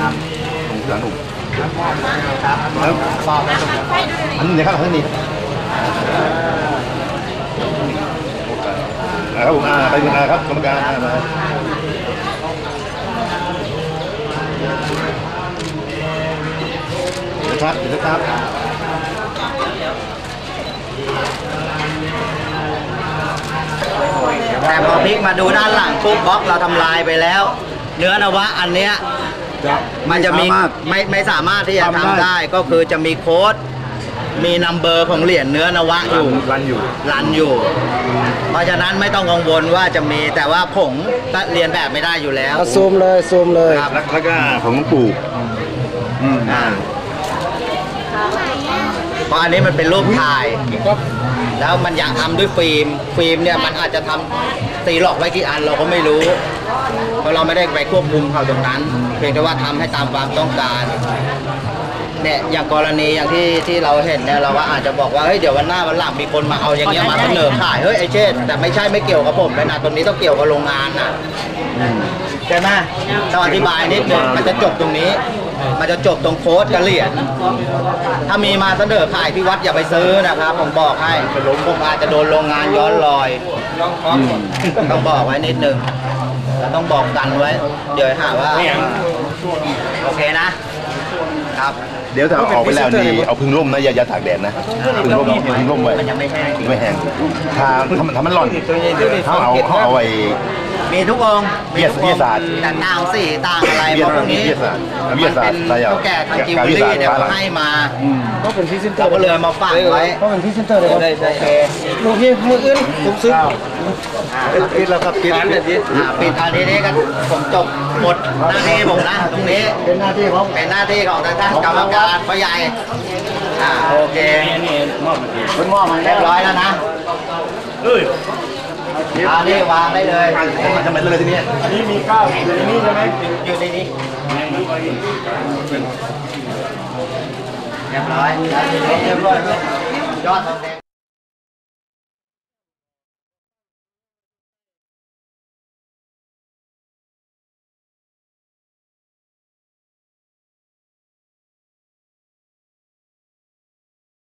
ครับตรงเสือหนุ่มครับบอกไปตรงนี้อันนี้ครับท่านนี้อ่าครับผมอ่าไปคุณอาครับกรรมการอ่ามาเดี๋ยวครับเดี๋ยวครับแต่พอพลิกมาดูด้านหลังปุ๊บบล็อกเราทำลายไปแล้ว เนื้อนวะอันเนี้ย มันจะมีไม่ไม่สามารถที่จะทำได้ก็คือจะมีโค้ด มีนัมเบอร์ของเหรียญเนื้อนวะอยู่รันอยู่ รันอยู่ เพราะฉะนั้นไม่ต้องกังวลว่าจะมีแต่ว่าผงก็เรียนแบบไม่ได้อยู่แล้ว เอาซูมเลยซูมเลย ครับ แล้วแล้วก็ของหลวงปู่อืมอ่า เพราะอันนี้มันเป็นรูปถ่าย แล้วมันอยากทำด้วยฟิล์ม ฟิล์มเนี่ยมันอาจจะทำตีหลอกไว้กี่อันเราก็ไม่รู้ เพราะเราไม่ได้ไปควบคุมเขาตรงนั้น เพียงแต่ว่าทำให้ตามความต้องการ เนี่ยอย่างกรณีอย่างที่ที่เราเห็นเนี่ยเราก็อาจจะบอกว่าเฮ้ยเดี๋ยววันหน้าวันหลังมีคนมาเอาอย่างเงี้ยมาเสนอขายเฮ้ยไอเชษแต่ไม่ใช่ไม่เกี่ยวกับผมเลยนะตรงนี้ต้องเกี่ยวกับโรงงานนะใช่ไหมต้องอธิบายนิดนึงมันจะจบตรงนี้ มันจะจบตรงโค้ดกับเหรียญถ้ามีมาเสนอขายที่วัดอย่าไปซื้อนะครับ ผมบอกให้ผมอาจจะโดนโรงงานย้อนรอยต้องบอกไว้นิดนึงเราต้องบอกกันไว้ เดี๋ยวหาว่า โอเคนะ ครับเดี๋ยวถ้าเอาออกไปแล้วนี่เอาพึ่งร่มนะอย่าอย่าตากแดดนะพึ่งร่มเอาพึ่งร่มไว้มันยังไม่แห้งไม่แห้งถ้าถ้ามันถ้ามันร้อนเขาเอาเขาเอาไว้ มีทุกองค์วิทยามีทุกองค์วิทยาศาสตร์แต่ต่างสีต่างอะไรวิทเพยาราะพวกนี้วิทยาศาสตร์วิทยาศาสตร์มันอะไรเป็นอะเท่าแก่ทางจิวการเววิลทยารี่ศาสตร์เนี่ยฟ้าหลังให้มาก็เป็นพรีเซนเตอเราร์ก็เลยมาฝากไว้ก็เป็นพรีเซนเตอร์เลยครับโอเคลูกพี่มืออื่นผมซื้อปิดแล้วครับปิดอ่าปิดอันนี้นี่กันผมจบหมดหน้าที่ผมนะตรงนี้เป็นหน้าที่ของเป็นหน้าที่ของทางท่านกรรมการพ่อใหญ่อ่าโอเคคุณมอบให้เรียบร้อยแล้วนะเอานี่วางได้เลยมันจะเป็นเลยทีนี้อันนี้มีข้าวอยู่ในนี้ใช่ไหมอยู่ในนี้เรียบร้อยเรียบร้อยยอดทองแดง